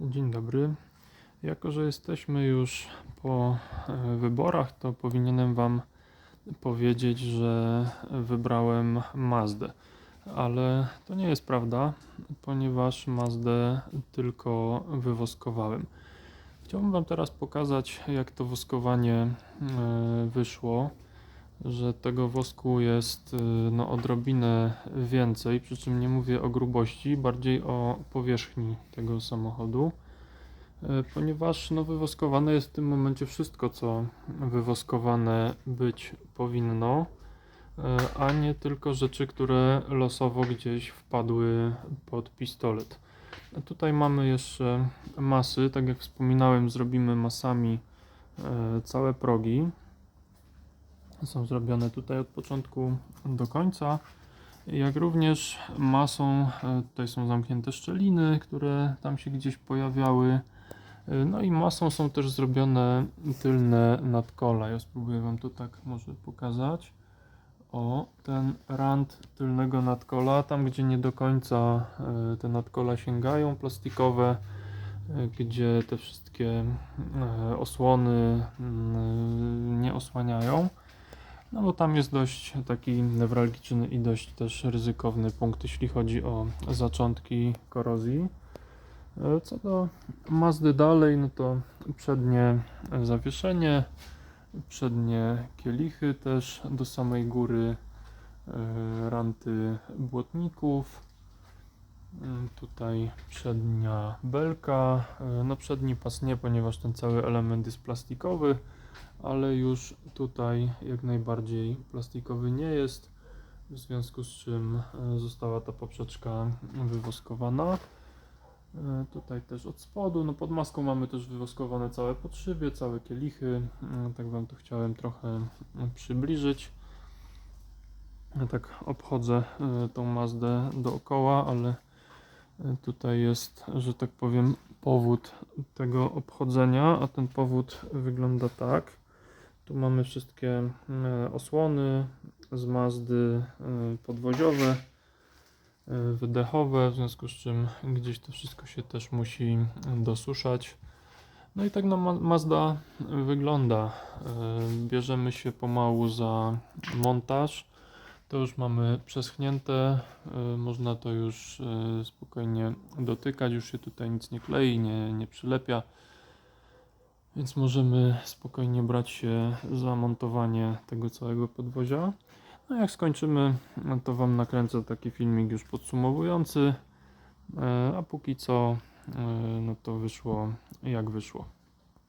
Dzień dobry. Jako, że jesteśmy już po e, wyborach, to powinienem Wam powiedzieć, że wybrałem Mazdę. Ale to nie jest prawda, ponieważ Mazdę tylko wywoskowałem. Chciałbym Wam teraz pokazać, jak to woskowanie e, wyszło. Że tego wosku jest e, no, odrobinę więcej, przy czym nie mówię o grubości, bardziej o powierzchni tego samochodu. E, Ponieważ no, wywoskowane jest w tym momencie wszystko, co wywoskowane być powinno, e, a nie tylko rzeczy, które losowo gdzieś wpadły pod pistolet. Tutaj mamy jeszcze masy, tak jak wspominałem, zrobimy masami całe progi. Są zrobione tutaj od początku do końca. Jak również masą, e, tutaj są zamknięte szczeliny, które tam się gdzieś pojawiały. E, No i masą są też zrobione tylne nadkola. Ja spróbuję Wam to tak może pokazać. O, ten rand tylnego nadkola, tam gdzie nie do końca e, te nadkola sięgają, plastikowe, gdzie te wszystkie osłony mm, nie osłaniają. No bo tam jest dość taki newralgiczny i dość też ryzykowny punkt, jeśli chodzi o zaczątki korozji. E, Co do Mazdy dalej, no to przednie zawieszenie, przednie kielichy też do samej góry, e, ranty błotników. Mm, Tutaj przednia belka, e, no przedni pas nie, ponieważ ten cały element jest plastikowy, ale już tutaj jak najbardziej plastikowy nie jest, w związku z czym e, została ta poprzeczka wywoskowana. E, Tutaj też od spodu, no pod maską mamy też wywoskowane całe podszywie, całe kielichy, E, tak Wam to chciałem trochę przybliżyć. Tak obchodzę tą Mazdę dookoła, ale tutaj jest, że tak powiem, powód tego obchodzenia, a ten powód wygląda tak. Tu mamy wszystkie e, osłony z Mazdy e, podwoziowe, e, wydechowe, w związku z czym gdzieś to wszystko się też musi dosuszać. No i tak Ma- Mazda wygląda. E, Bierzemy się pomału za montaż. To już mamy przeschnięte, można to już spokojnie dotykać, już się tutaj nic nie klei, nie, nie przylepia. Więc możemy spokojnie brać się za montowanie tego całego podwozia. No jak skończymy, no to Wam nakręcę taki filmik już podsumowujący. E, A póki co, e, no to wyszło jak wyszło.